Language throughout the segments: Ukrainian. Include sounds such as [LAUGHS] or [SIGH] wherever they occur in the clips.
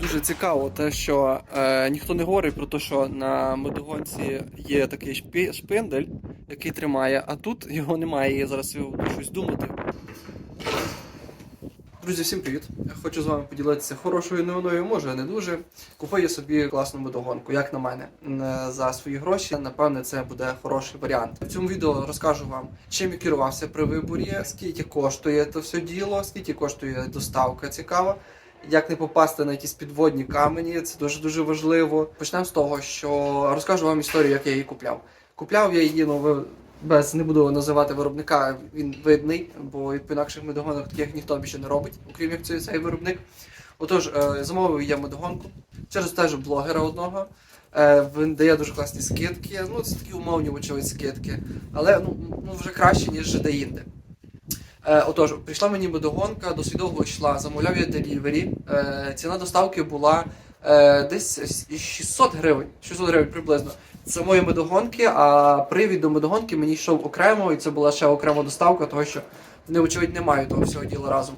Дуже цікаво, те, що е, ніхто не говорить про те, що на мотогонці є такий шпі- шпиндель, який тримає, а тут його немає. Я зараз щось думати. Друзі, всім привіт! Хочу з вами поділитися хорошою новиною, може не дуже. Купив я собі класну мотогонку, як на мене, за свої гроші. Напевне, це буде хороший варіант. В цьому відео розкажу вам, чим я керувався при виборі, скільки коштує це все діло, скільки коштує доставка цікава. Як не попасти на якісь підводні камені, це дуже дуже важливо. Почнемо з того, що розкажу вам історію, як я її купляв. Купляв я її, ну без не буду називати виробника, він видний, бо по інакших медогонах таких ніхто більше не робить, окрім як цей, цей виробник. Отож, е, замовив я медогонку через теж блогера одного. Е, Він дає дуже класні скидки. Ну, це такі умовні, вочевидь, скидки. Але ну, ну вже краще, ніж де-інде. Е, Отож, прийшла мені медогонка, досить довго йшла, замовляв я делівері. Е, ціна доставки була е, десь 600 гривень. 600 гривень приблизно. Це мої медогонки, а привід до медогонки мені йшов окремо, і це була ще окрема доставка, того що вони, очевидь, не мають того всього діла разом.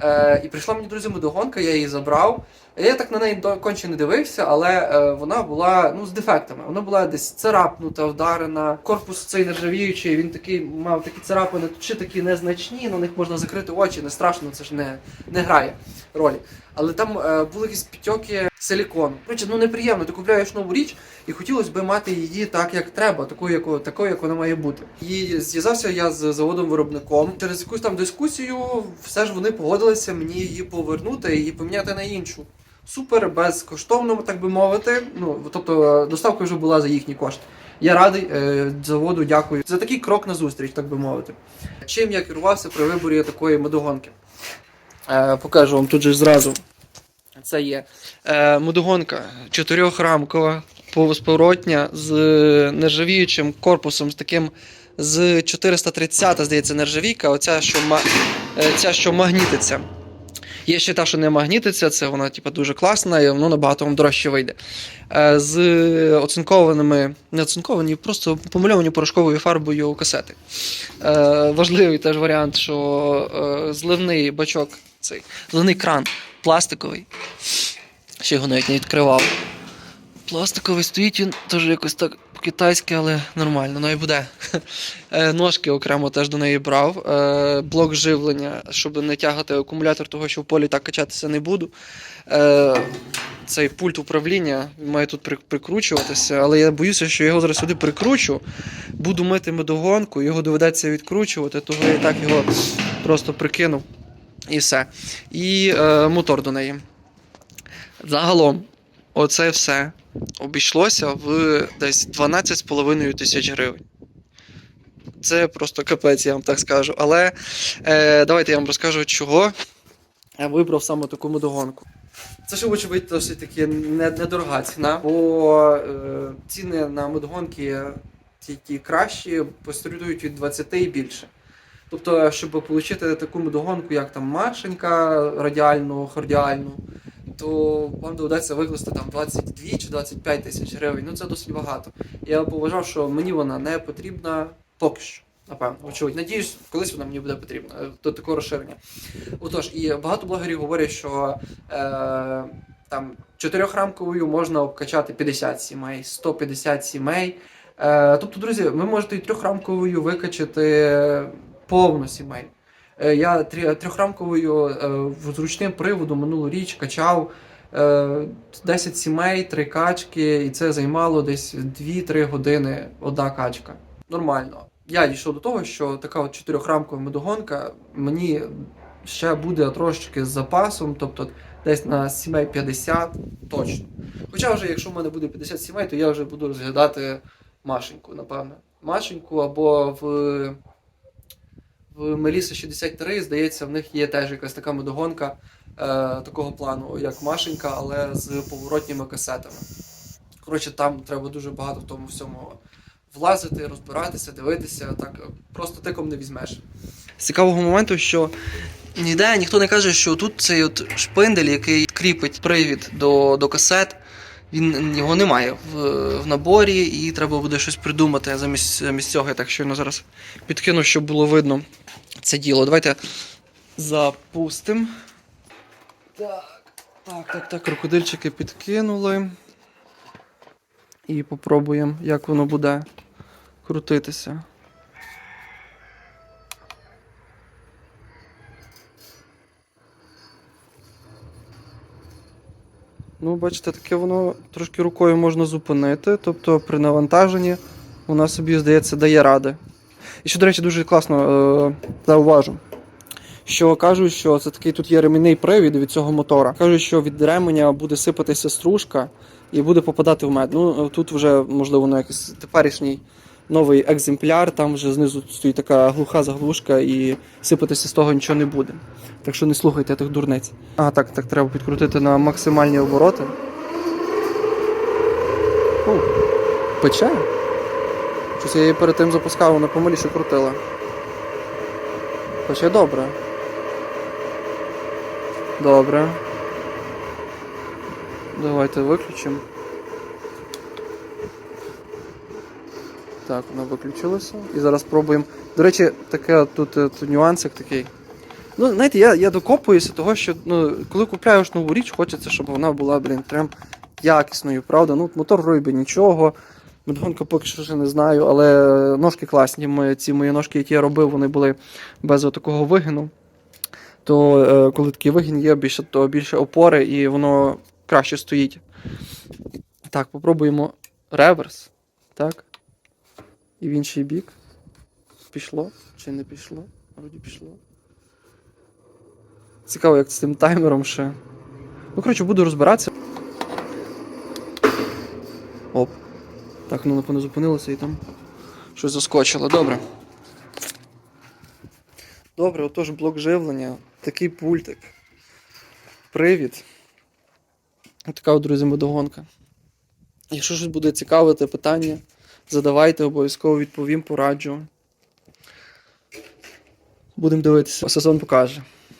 Е, і прийшла мені, друзі, медогонка, я її забрав. Я так на неї конче не дивився, але е, вона була ну, з дефектами. Вона була десь царапнута, вдарена. Корпус цей нержавіючий, він такий мав такі царапини, чи такі незначні, на них можна закрити очі, не страшно, це ж не, не грає ролі. Але там е, були якісь підтьоки силікону. Коротше, ну неприємно, ти купляєш нову річ, і хотілося б мати її так, як треба, такою, яку, такою, як вона має бути. І зв'язався я з заводом-виробником. Через якусь там дискусію все ж вони погодилися мені її повернути і поміняти на іншу. Супер, безкоштовно, так би мовити. Ну, тобто доставка вже була за їхні кошти. Я радий е, заводу, дякую за такий крок на зустріч, так би мовити. Чим я керувався при виборі такої медогонки? Е, покажу вам тут же зразу. Це є е, мотогонка чотирьохрамкова, повосповоротня з нержавіючим корпусом, з таким з 430, здається, нержавійка, оця, що, е, ця, що магнітиться. Є ще та, що не магнітиться, це вона типу, дуже класна, і воно набагато вам дорожче вийде. Е, з оцинкованими, не оцинковані, просто помальовані порошковою фарбою касети. Е, важливий теж варіант, що зливний бачок, цей зливний кран пластиковий. Ще його навіть не відкривав. Пластиковий стоїть він теж якось так по-китайськи, але нормально, ну і буде. [LAUGHS] Е, Ножки окремо теж до неї брав. Е, Блок живлення, щоб не тягати акумулятор, того що в полі так качатися не буду. Е, Цей пульт управління має тут прикручуватися, але я боюся, що його зараз сюди прикручу. Буду мити медогонку, його доведеться відкручувати, того я і так його просто прикинув. І все. І е, мотор до неї. Загалом, оце все обійшлося в десь 12,5 тисяч гривень. Це просто капець, я вам так скажу. Але е, давайте я вам розкажу, чого я вибрав саме таку медогонку. Це ж, вочевидь, досить таки недорога ціна, бо е, ціни на медогонки ті, ті кращі постарюють від 20 і більше. Тобто, щоб отримати таку медогонку, як там Машенька радіальну, хордіальну, то вам доведеться викласти там 22 чи 25 тисяч гривень. Ну це досить багато. Я поважав, що мені вона не потрібна поки що. Напевно, очевидь. Надіюсь, колись вона мені буде потрібна е, до такого розширення. Отож, і багато блогерів говорять, що е, там чотирьохрамковою можна обкачати 50 сімей, 150 сімей. Е, тобто, друзі, ви можете і трьохрамковою викачати повну сімей. Е, Я трьохрамковою е, в- з ручним приводом минулу річ качав е, 10 сімей, 3 качки, і це займало десь 2-3 години одна качка. Нормально. Я дійшов до того, що така от чотирьохрамкова медогонка мені ще буде трошечки з запасом, тобто десь на сімей 50 точно. Хоча вже, якщо в мене буде 50 сімей, то я вже буду розглядати Машеньку, напевне. Машеньку або в в Меліса 63, здається, в них є теж якась така медогонка е, такого плану, як Машенька, але з поворотніми касетами. Коротше, там треба дуже багато в тому всьому влазити, розбиратися, дивитися. Так просто тиком не візьмеш. З цікавого моменту, що ніде ніхто не каже, що тут цей от шпиндель, який кріпить привід до, до касет. Він його немає в, в наборі, і треба буде щось придумати замість, замість цього. Я так щойно зараз підкину, щоб було видно це діло. Давайте запустимо. Так. Так, так, так, крокодильчики підкинули. І попробуємо, як воно буде крутитися. Ну, бачите, таке воно трошки рукою можна зупинити, тобто при навантаженні вона собі, здається, дає ради. І що, до речі, дуже класно е, зауважу, що кажуть, що це такий тут є ремінний привід від цього мотора. Кажуть, що від ременя буде сипатися стружка і буде попадати в мед. Ну, тут вже, можливо, на якийсь теперішній новий екземпляр, там вже знизу стоїть така глуха заглушка, і сипатися з того нічого не буде. Так що не слухайте тих дурниць. А, так, так, треба підкрутити на максимальні обороти. О, пече. Щось я її перед тим запускав, вона помаліше крутила. Пече добре. Добре. Давайте виключимо. Так, вона виключилася. І зараз спробуємо. До речі, таке тут, е, тут нюансик такий. Ну, знаєте, я, я докопуюся того, що ну, коли купляєш нову річ, хочеться, щоб вона була, блін, прям якісною, правда? Ну, мотор робить нічого. Медгонка поки що ще не знаю, але ножки класні. Ми, ці мої ножки, які я робив, вони були без такого вигину. То е, коли такий вигін є, більше, то більше опори і воно краще стоїть. Так, попробуємо реверс. Так. І в інший бік. Пішло чи не пішло? Вроді пішло. Цікаво, як з цим таймером ще. Ну, коротше, буду розбиратися. Оп. Так, ну напевно зупинилося і там щось заскочило. Добре. Добре, отож блок живлення, такий пультик. Привід. Така, друзі, водогонка. Якщо щось буде цікавити питання, задавайте, обов'язково відповім, пораджу. Будемо дивитися. Сезон покаже.